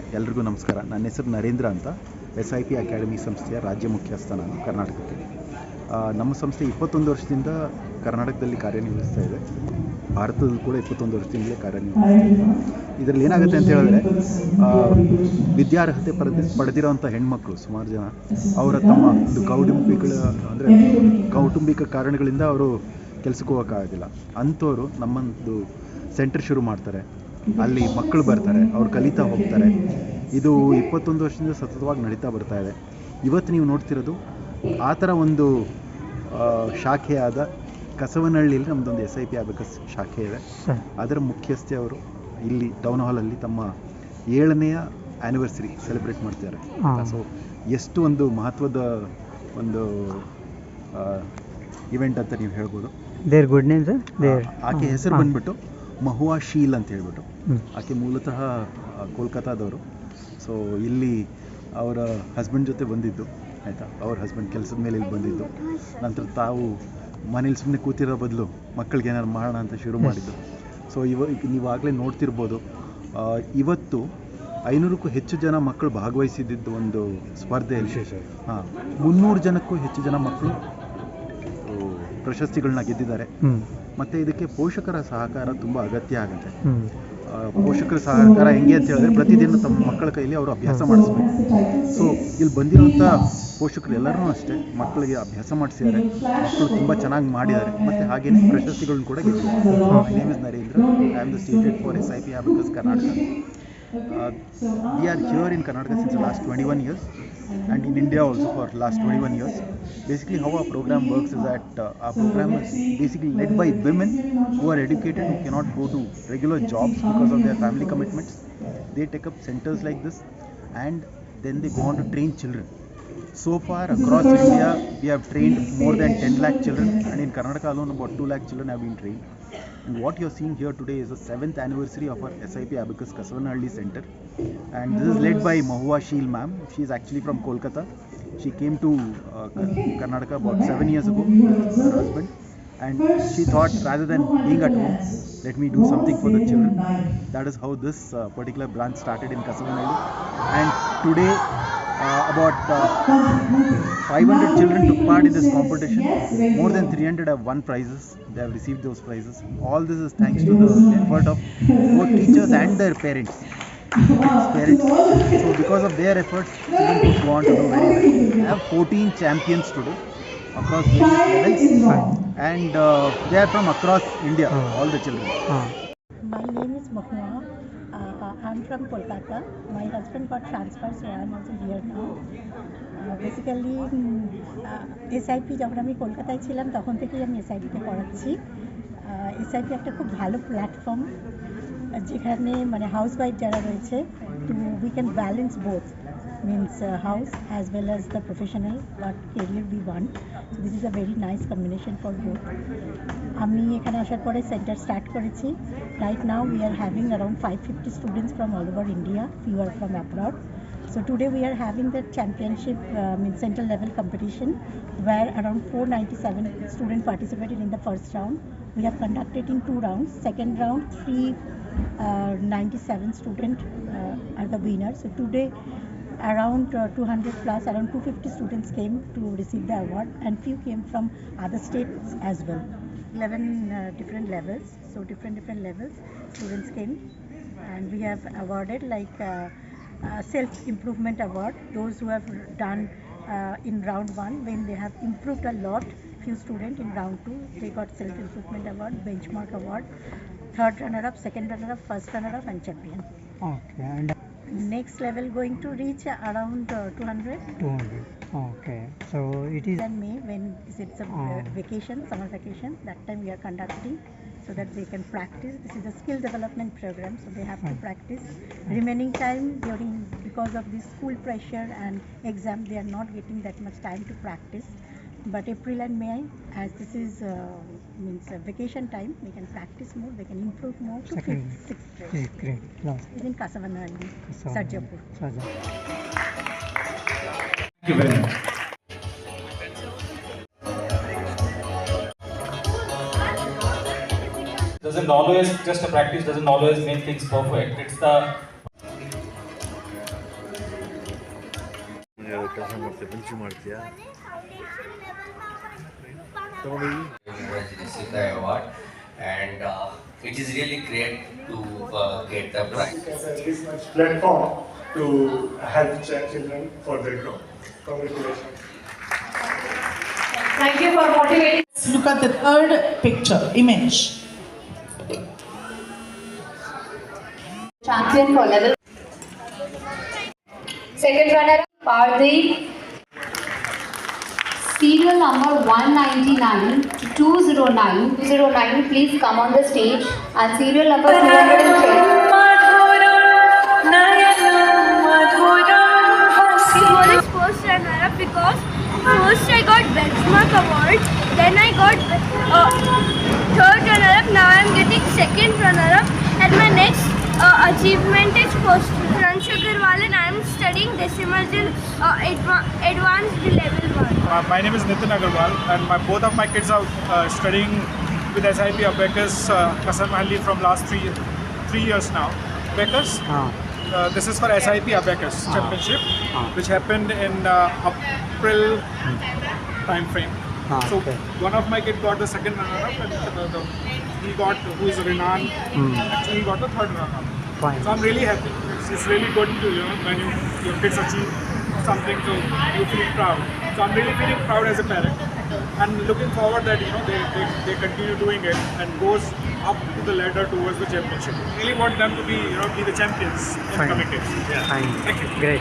ಎಲ್ರಿಗೂ ನಮಸ್ಕಾರ. ನನ್ನ ಹೆಸರು ನರೇಂದ್ರ ಅಂತ ಎಸ್ ಐ ಪಿ ಅಕಾಡೆಮಿ ಸಂಸ್ಥೆಯ ರಾಜ್ಯ ಮುಖ್ಯಸ್ಥ ನಾನು ಕರ್ನಾಟಕಕ್ಕೆ. ನಮ್ಮ ಸಂಸ್ಥೆ ಇಪ್ಪತ್ತೊಂದು ವರ್ಷದಿಂದ ಕರ್ನಾಟಕದಲ್ಲಿ ಕಾರ್ಯನಿರ್ವಹಿಸ್ತಾ ಇದೆ. ಭಾರತದಲ್ಲಿ ಕೂಡ ಇಪ್ಪತ್ತೊಂದು ವರ್ಷದಿಂದಲೇ ಕಾರ್ಯನಿರ್ವಹಿಸ್ತಾ ಇದೆ. ಇದರಲ್ಲಿ ಏನಾಗುತ್ತೆ ಅಂತ ಹೇಳಿದ್ರೆ ವಿದ್ಯಾರ್ಹತೆ ಪಡೆದ ಪಡೆದಿರೋಂಥ ಹೆಣ್ಮಕ್ಳು ಸುಮಾರು ಜನ, ಅವರ ತಮ್ಮ ಒಂದು ಕೌಟುಂಬಿಕಗಳ ಅಂದರೆ ಕೌಟುಂಬಿಕ ಕಾರಣಗಳಿಂದ ಅವರು ಕೆಲಸಕ್ಕೆ ಹೋಗೋಕ್ಕಾಗೋದಿಲ್ಲ. ಅಂಥವರು ನಮ್ಮೊಂದು ಸೆಂಟರ್ ಶುರು ಮಾಡ್ತಾರೆ. ಅಲ್ಲಿ ಮಕ್ಕಳು ಬರ್ತಾರೆ ಅವ್ರು ಕಲಿತಾ ಹೋಗ್ತಾರೆ. ಇದು ಇಪ್ಪತ್ತೊಂದು ವರ್ಷದಿಂದ ಸತತವಾಗಿ ನಡೀತಾ ಬರ್ತಾ ಇದೆ. ಇವತ್ತು ನೀವು ನೋಡ್ತಿರೋದು ಆ ಥರ ಒಂದು ಶಾಖೆಯಾದ ಕಸವನಹಳ್ಳಿಯಲ್ಲಿ ನಮ್ಮದೊಂದು ಎಸ್ ಐ ಪಿ ಆಗಬೇಕು ಶಾಖೆ ಇದೆ. ಅದರ ಮುಖ್ಯಸ್ಥೆ ಅವರು ಇಲ್ಲಿ ಟೌನ್ ಹಾಲಲ್ಲಿ ತಮ್ಮ ಏಳನೆಯ ಆ್ಯನಿವರ್ಸರಿ ಸೆಲೆಬ್ರೇಟ್ ಮಾಡ್ತಿದ್ದಾರೆ. ಸೊ ಎಷ್ಟು ಒಂದು ಮಹತ್ವದ ಒಂದು ಇವೆಂಟ್ ಅಂತ ನೀವು ಹೇಳ್ಬೋದು? ದೇರ್ ಗುಡ್ ನೇಮ್ ಸರ್ ಆಕೆ ಹೆಸರು ಬಂದ್ಬಿಟ್ಟು ಮಹುವಾ ಶೀಲ್ ಅಂತ ಹೇಳ್ಬಿಟ್ಟು. ಆಕೆ ಮೂಲತಃ ಕೋಲ್ಕತ್ತಾದವರು. ಸೊ ಇಲ್ಲಿ ಅವರ ಹಸ್ಬೆಂಡ್ ಜೊತೆ ಬಂದಿದ್ದು ಆಯಿತಾ? ಅವ್ರ ಹಸ್ಬೆಂಡ್ ಕೆಲಸದ ಮೇಲೆ ಇಲ್ಲಿ ಬಂದಿದ್ದು. ನಂತರ ತಾವು ಮನೇಲಿ ಸುಮ್ಮನೆ ಕೂತಿರೋ ಬದಲು ಮಕ್ಕಳಿಗೆ ಏನಾರು ಮಾಡೋಣ ಅಂತ ಶುರು ಮಾಡಿದ್ದು. ಸೊ ಇವ ನೀವಾಗಲೇ ನೋಡ್ತಿರ್ಬೋದು ಇವತ್ತು ಐನೂರಕ್ಕೂ ಹೆಚ್ಚು ಜನ ಮಕ್ಕಳು ಭಾಗವಹಿಸಿದ್ದು ಒಂದು ಸ್ಪರ್ಧೆಯಲ್ಲಿ. ಹಾಂ ಮುನ್ನೂರು ಜನಕ್ಕೂ ಹೆಚ್ಚು ಜನ ಮಕ್ಕಳು ಪ್ರಶಸ್ತಿಗಳನ್ನ ಗೆದ್ದಿದ್ದಾರೆ. ಮತ್ತು ಇದಕ್ಕೆ ಪೋಷಕರ ಸಹಕಾರ ತುಂಬಾ ಅಗತ್ಯ ಆಗುತ್ತೆ. ಪೋಷಕರ ಸಹಕಾರ ಹೆಂಗೆ ಅಂತ ಹೇಳಿದ್ರೆ ಪ್ರತಿದಿನ ತಮ್ಮ ಮಕ್ಕಳ ಕೈಯಲ್ಲಿ ಅವರು ಅಭ್ಯಾಸ ಮಾಡಿಸ್ಬೇಕು. ಸೊ ಇಲ್ಲಿ ಬಂದಿರುವಂಥ ಪೋಷಕರು ಎಲ್ಲರೂ ಅಷ್ಟೇ ಮಕ್ಕಳಿಗೆ ಅಭ್ಯಾಸ ಮಾಡಿಸಿದ್ದಾರೆ. ಮಕ್ಕಳು ತುಂಬ ಚೆನ್ನಾಗಿ ಮಾಡಿದ್ದಾರೆ. ಮತ್ತು ಹಾಗೇನೇ ಪ್ರಶಸ್ತಿಗಳನ್ನ ಕೂಡ ಗೆದ್ದಿದ್ದಾರೆ. My name is Narendra I am the state head for S I P abacus Karnataka Uh, we are here in Karnataka since the last 21 years and in India also for last 21 years. Basically how our program works is that uh, our program is basically led by women who are educated who cannot go to regular jobs because of their family commitments. They take up centers like this and then they go on to train children so far across India, we have trained more than 10 lakh children, and in Karnataka alone, about 2 lakh children have been trained. And what you're seeing here today is the seventh anniversary of our SIP Abacus Kasavanhalli Center, and this is led by Mahua Sheel ma'am. She is actually from Kolkata. She came to uh, Karnataka about seven years ago with her husband, and she thought rather than being at home, let me do something for the children. That is how this uh, particular branch started in Kasavanhalli, and today. Uh, about uh, 500 children took part in this competition. More than 300 have won prizes. They have received those prizes. All this is thanks to the effort of both teachers and their parents. Parents. So because of their efforts, children could go on to do very well. I have 14 champions today across various levels, and uh, they are from across India. Oh. All the children. ಹಾಂ My name is Mahua. Uh, I'm from Kolkata. My husband got transferred, so I'm also here now. Uh, basically, SIP যখন আমি কলকাতায় ছিলাম তখন থেকেই আমি এসআইপিতে পড়াচ্ছি SIP একটা খুব ভালো প্ল্যাটফর্ম যেখানে মানে হাউস ওয়াইফ যারা রয়েছে to we can balance both means uh, house as well as the professional what career we want so this is a very nice combination for both আমি এখানে আসার পরে সেন্টার স্টার্ট করেছি right now we are having around five fifty students from all over India few are from abroad So today we are having the championship uh, in central level competition where around 497 students participated in the first round. We have conducted in two rounds. Second round, 397 students uh, are the winners. So today around uh, 200 plus, around 250 students came to receive the award and few came from other states as well. 11 uh, different levels, so different different levels students came and we have awarded like uh, uh self-improvement award, those who have done uh, in round one when they have improved a lot, few students in round two, they got self-improvement award, benchmark award, third runner-up, second runner-up, first runner-up and champion. Okay. And next level going to reach around uh, 200. 200. Okay. So it is. And May when it's a uh, oh. vacation, summer vacation, that time we are conducting so that they can practice. This is a skill development program, so they have to practice. Remaining time during because of this school pressure and exam, they are not getting that much time to practice. But April and May, as this is uh, means uh, vacation time, they can practice more. They can improve more to Second. fifth, sixth grade. Great last Within Kasavanhalli, Sarjapur. Sarja Thank you very much. Doesn't always just a practice doesn't always make things perfect. It's the ಯಾರು ಕೆಲಸ ಮಾಡ್ತೀಯ ಮುಂಚೆ ಮಾಡ್ತೀಯಾ ತಗೊಂಡು was received the award and uh, it is really great to uh, get the prize. this much platform to help ch- children for their growth. Congratulations. Thank you for motivating. Look at the third picture, image. Champion for level. Second runner, Pardeep. Serial number 199 to 209. 209, please come on the stage. And serial number 210. was first runner up because first I got benchmark award, then I got uh, third runner up, now I'm getting second runner up, and my next uh, achievement is first Ransh Agarwal and I'm studying decimal till uh, adva- advanced level 1. Uh, my name is Nitin Agarwal, and my, both of my kids are uh, studying with SIP Abacus uh, Kasar Mahalli from last three three years now. Abacus, uh, this is for SIP Abacus Ah. Championship, Ah. which happened in uh, April time frame. Ah, so okay. one of my kids got the second runner-up, and uh, the, he got who is Renan. Hmm. Actually, he got the third runner-up. So I'm really happy. It's, it's really good to you know when you, your kids achieve something, so you feel proud. So I'm really feeling proud as a parent, and looking forward that you know they, they, they continue doing it and goes up to the ladder towards the championship. Really want them to be you know be the champions in Fine. coming days. Yeah. fine Thank you. great